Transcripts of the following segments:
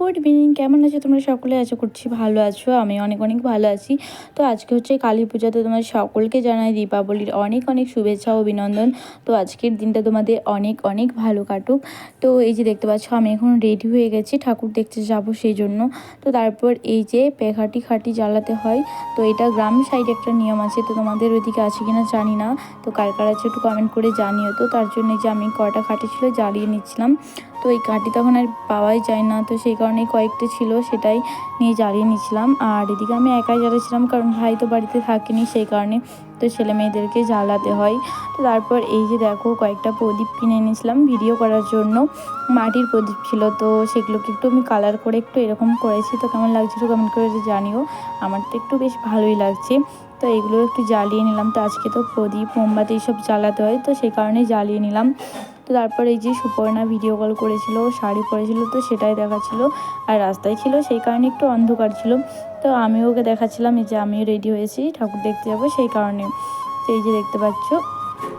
Good evening কেমন আছো তোমরা সকলে? আশা করছি ভালো আছো। আমি অনেক অনেক ভালো আছি। তো আজকে হচ্ছে কালী পূজাতে তোমাদের সকলকে জানাই দীপাবলির অনেক অনেক শুভেচ্ছা অভিনন্দন। তো আজকের দিনটা তোমাদের অনেক অনেক ভালো কাটুক। তো এই যে দেখতে পাচ্ছ, আমি এখন রেডি হয়ে গেছি, ঠাকুর দেখতে যাব সেই জন্য তো তারপর এই যে পেখাটি খাটি জ্বালাতে হয়, তো এটা গ্রাম সাইডে একটা নিয়ম আছে। তো তোমাদের ওইদিকে আছে কিনা জানি না। তো কার কার আছে একটু কমেন্ট করে জানিও। তো তার জন্য যে আমি কটা খাটি ছিল জ্বালিয়ে নিচ্ছিলাম। তো এই কাঠি তখন আর পাওয়াই যায় না, তো সেই কারণে কয়েকটা ছিল সেটাই নিয়ে জ্বালিয়ে নিয়েছিলাম। আর এদিকে আমি একাই জ্বালিয়েছিলাম, কারণ ভাই তো বাড়িতে থাকেনি সেই কারণে তো ছেলে মেয়েদেরকে জ্বালাতে হয়। তো তারপর এই যে দেখো কয়েকটা প্রদীপ কিনে এনেছিলাম ভিডিও করার জন্য, মাটির প্রদীপ ছিল, তো সেগুলোকে একটু আমি কালার করে একটু এরকম করেছি, তো কেমন লাগছে একটু কমেন্ট করে জানিও, আমার তো একটু বেশ ভালোই লাগছে। তো এগুলো একটু জ্বালিয়ে নিলাম, তো আজকে তো প্রদীপ, মোমবাতি এইসব জ্বালাতে হয়, তো সেই কারণে জ্বালিয়ে নিলাম। তো তারপর এই যে সুপর্ণা ভিডিও কল করেছিল, শাড়ি পরেছিল, তো সেটাই দেখাচ্ছিল। আর রাস্তায় ছিল, সেই কারণে একটু অন্ধকার ছিল। তো আমি ওকে দেখাচ্ছিলাম, এই যে আমিও রেডি হয়েছি, ঠাকুর দেখতে যাব সেই কারণে। তো এই যে দেখতে পাচ্ছ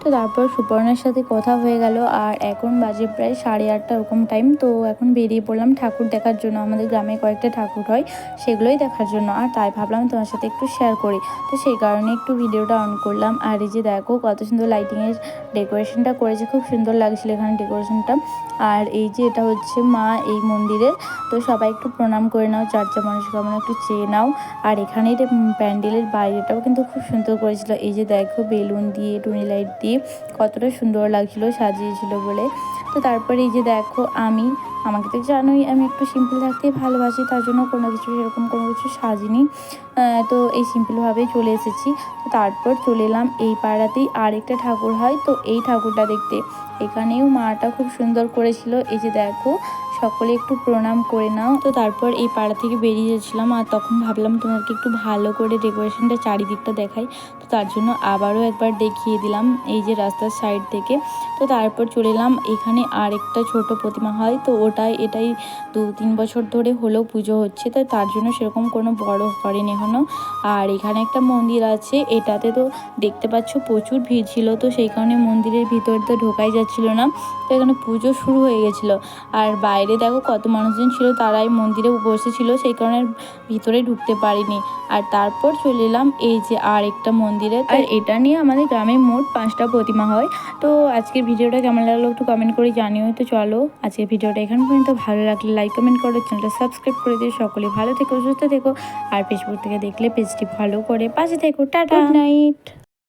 তো তারপর সুপর্ণার সাথে কথা হয়ে গেল আর এখন বাজে প্রায় সাড়ে আটটা ওরকম টাইম তো এখন বেরিয়ে পড়লাম ঠাকুর দেখার জন্য। আমাদের গ্রামে কয়েকটা ঠাকুর হয়, সেগুলোই দেখার জন্য। আর তাই ভাবলাম তোমার সাথে একটু শেয়ার করি। তো সেই কারণে একটু ভিডিওটা অন করলাম। আর এই যে দেখো, কত সুন্দর লাইটিংয়ের ডেকোরেশনটা করেছে, খুব সুন্দর লাগছিল এখানে ডেকোরেশনটা আর এই যে এটা হচ্ছে মা এই মন্দিরে তো সবাই একটু প্রণাম করে নাও চারটা মনস্কামনা একটু চেয়ে নাও। আর এখানে প্যান্ডেলের বাইরেটাও কিন্তু খুব সুন্দর করেছিল। এই যে দেখো, বেলুন দিয়ে, টুনি লাইট দিয়ে। কতটা সুন্দর লাগছিল, সাজিয়েছিল বলে। তো তারপরে এই যে দেখো, আমি, আমাকে তো জানোই আমি একটু সিম্পল থাকতে ভালোবাসি, তার জন্য কোনো কিছু সেরকম কোনো কিছু সাজিনি। তো এই সিম্পলভাবে চলে এসেছি। তো তারপর চলে এলাম এই পাড়াতেই আরেকটা ঠাকুর হয়। তো এই ঠাকুরটা দেখতে, এখানেও মাটা খুব সুন্দর করেছিল। এই যে দেখো সকলে একটু প্রণাম করে নাও। তো তারপর এই পাড়া থেকে বেরিয়ে যাচ্ছিলাম আর তখন ভাবলাম তোমাকে একটু ভালো করে ডেকোরেশনটা চারিদিকটা দেখাই। তো তার জন্য আবারও একবার দেখিয়ে দিলাম এই যে রাস্তার সাইড থেকে। তো তারপর চলে এলাম, এখানে আরেকটা ছোট প্রতিমা হয়। তো ওটাই, এটাই দু তিন বছর ধরে হলেও পুজো হচ্ছে। তো তার জন্য সেরকম কোনো বড় করেনি এখনও আর এখানে একটা মন্দির আছে, এটাতে তো দেখতে পাচ্ছ প্রচুর ভিড় ছিল। তো সেই কারণে মন্দিরের ভিতর তো ঢোকাই যাচ্ছিল না। তো এখানে পুজো শুরু হয়ে গেছিল। আর বাইরে দেখো কত মানুষজন ছিল তারাই মন্দিরে বসেছিল সেই কারণে ভিতরে ঢুকতে পারিনি। আর তারপর চলে এলাম এই যে আর একটা মন্দিরে আর এটা নিয়ে আমাদের গ্রামে মোট পাঁচটা প্রতিমা হয়। তো আজকের ভিডিওটা কেমন লাগল একটু কমেন্ট করে জানিও। তো চলো আজকের ভিডিওটা এখান পর্যন্ত। ভালো লাগলে লাইক কমেন্ট করো চ্যানেলটা সাবস্ক্রাইব করে দিও। সকলে ভালো থেকো সুস্থ থেকো। আর ফেসবুক থেকে দেখলে পেজটি ভালো করে পাশে থেকো। টাটা! নাইট